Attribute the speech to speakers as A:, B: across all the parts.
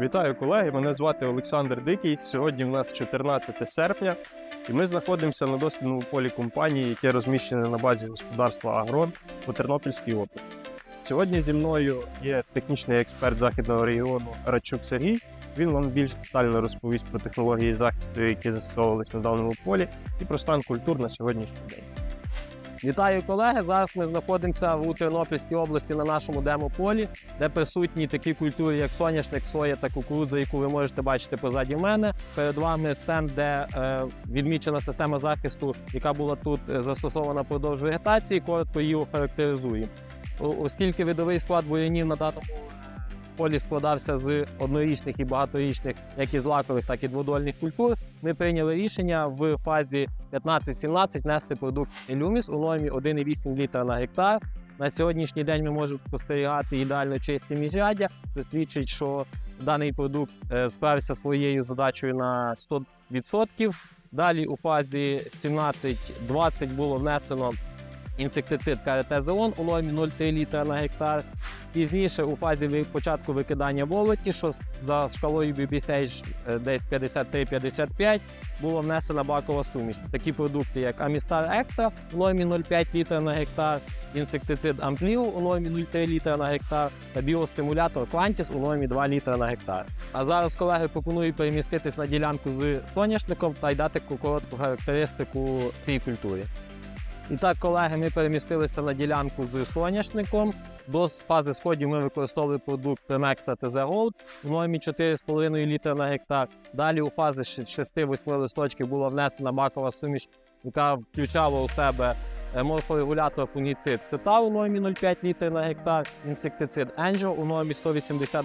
A: Вітаю колеги! Мене звати Олександр Дикий. Сьогодні в нас 14 серпня, і ми знаходимося на дослідному полі компанії, яке розміщене на базі господарства Агрон у Тернопільській області. Сьогодні зі мною є технічний експерт західного регіону Радчук Сергій. Він вам більш детально розповість про технології захисту, які застосовувалися на даному полі, і про стан культур на сьогоднішній день.
B: Вітаю колеги! Зараз ми знаходимося у Тернопільській області на нашому демополі, де присутні такі культури, як соняшник, соя та кукурудза, яку ви можете бачити позаді мене. Перед вами стенд, де е, відмічена система захисту, яка була тут е, застосована впродовж вегетації. Коротко її охарактеризуємо. Оскільки видовий склад воїнів на даному полі складався з однорічних і багаторічних, як і злакових, так і дводольних культур, ми прийняли рішення в фазі 15-17 внести продукт Елюміс у нормі 1,8 літра на гектар. На сьогоднішній день ми можемо спостерігати ідеально чисті міжряддя. Це свідчить, що даний продукт е, справився своєю задачею на 100%. Далі у фазі 17-20 було внесено інсектицид каретезеон у нормі 0,3 літра на гектар. Пізніше у фазі початку викидання волоті, що за шкалою BBSH е, десь 53-55, було внесена бакова суміш. Такі продукти, як Амістар Екстра у нормі 0,5 літра на гектар, інсектицид Ампліо у нормі 0,3 літра на гектар та біостимулятор Квантіс у нормі 2 літра на гектар. А зараз колеги пропонують переміститись на ділянку з соняшником та й дати коротку характеристику цій культурі. І так, колеги, ми перемістилися на ділянку з соняшником. До фази сходів ми використовували продукт Premex та TZ Gold у нормі 4,5 літра на гектар. Далі у фази 6-8 листочків була внесена макова суміш, яка включала у себе е, морфорегулятор фунгіцид Сета у нормі 0,5 літра на гектар, інсектицид Angel у нормі 180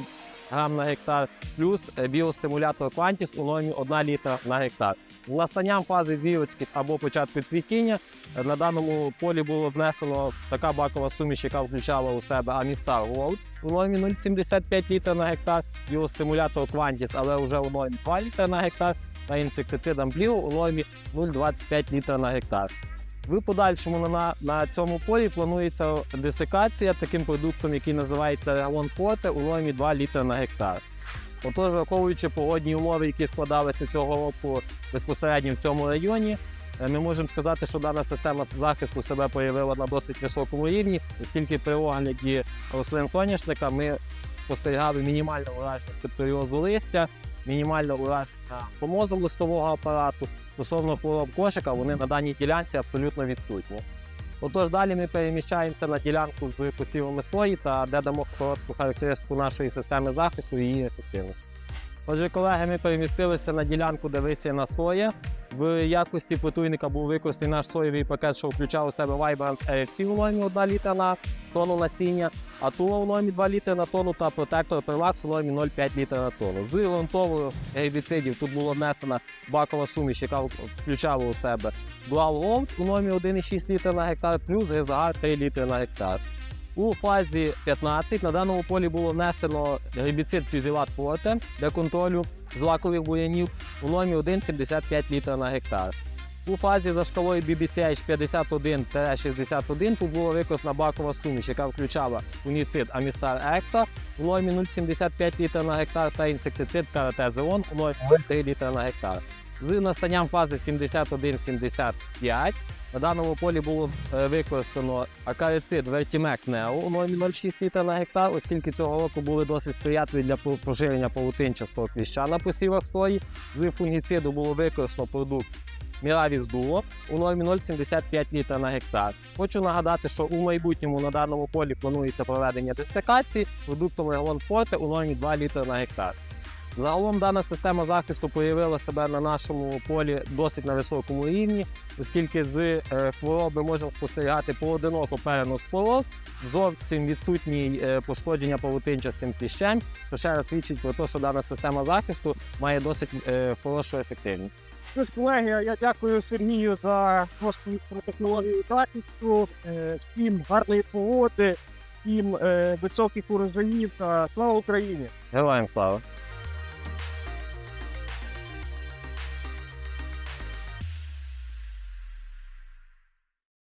B: грам на гектар, плюс е, біостимулятор Quantis у нормі 1 літра на гектар. Настанням фази зірочки або початку цвітіння е, на даному полі було внесено така бакова суміш, яка включала у себе Amistar Gold у нормі 0,75 літра на гектар, біостимулятор Quantis, але вже у нормі 2 літра на гектар, та інсектицид Amplio у нормі 0,25 літра на гектар. В подальшому на, на, цьому полі планується десикація таким продуктом, який називається Forte у нормі 2 літра на гектар. Отож, враховуючи погодні умови, які складалися цього року безпосередньо в цьому районі, е, ми можемо сказати, що дана система захисту себе проявила на досить високому рівні, оскільки при огляді рослин соняшника ми спостерігали мінімальне ураження петріозу листя, мінімальне ураження помозу листового апарату. Стосовно кошика, вони на даній ділянці абсолютно відсутні. Отож, далі ми переміщаємося на ділянку з посівами сої та де дамо коротку характеристику нашої системи захисту і її ефективності. Отже, колеги, ми перемістилися на ділянку, де висіяна соя. В якості потуйника був використаний наш соєвий пакет, що включав у себе Vibrance RFC у нормі 1 літра на тонну насіння, Атула у нормі 2 літри на тонну та протектор Permax у нормі 0,5 літра на тонну. З ґрунтових гербіцидів тут було внесена бакова суміш, яка включала у себе Dual Gold у нормі 1,6 літра на гектар, плюс Гезагар 3 літри на гектар. У фазі 15 на даному полі було внесено гербіцид Фюзілат Форте для контролю злакових бур'янів у нормі 1,75 літра на гектар. У фазі за шкалою BBCH 51-61 тут була використана бакова суміш, яка включала фунгіцид Амістар Екстра у нормі 0,75 літра на гектар та інсектицид Каратезеон у нормі 0,3 літра на гектар. З настанням фази 71-75 на даному полі було е, використано акарицид Vertimac Neo у нормі 0,6 літра на гектар, оскільки цього року були досить сприятливі для по- поширення павутинчастого кліща на посівах сої. З фунгіциду було використано продукт Miravis Duo у нормі 0,75 літра на гектар. Хочу нагадати, що у майбутньому на даному полі планується проведення десекації продуктом Regalon Forte у нормі 2 літра на гектар. Загалом дана система захисту проявила себе на нашому полі досить на високому рівні, оскільки з е, хвороби можемо спостерігати поодиноко перенос пороз, зовсім відсутні е, пошкодження павутинчастим кліщем, що ще раз свідчить про те, що дана система захисту має досить е, хорошу ефективність.
C: Тож, колеги, я дякую Сергію за розповідь про технологію захисту. Е, Всім гарної погоди, всім е, високих урожаїв та слава Україні!
B: Героям слава!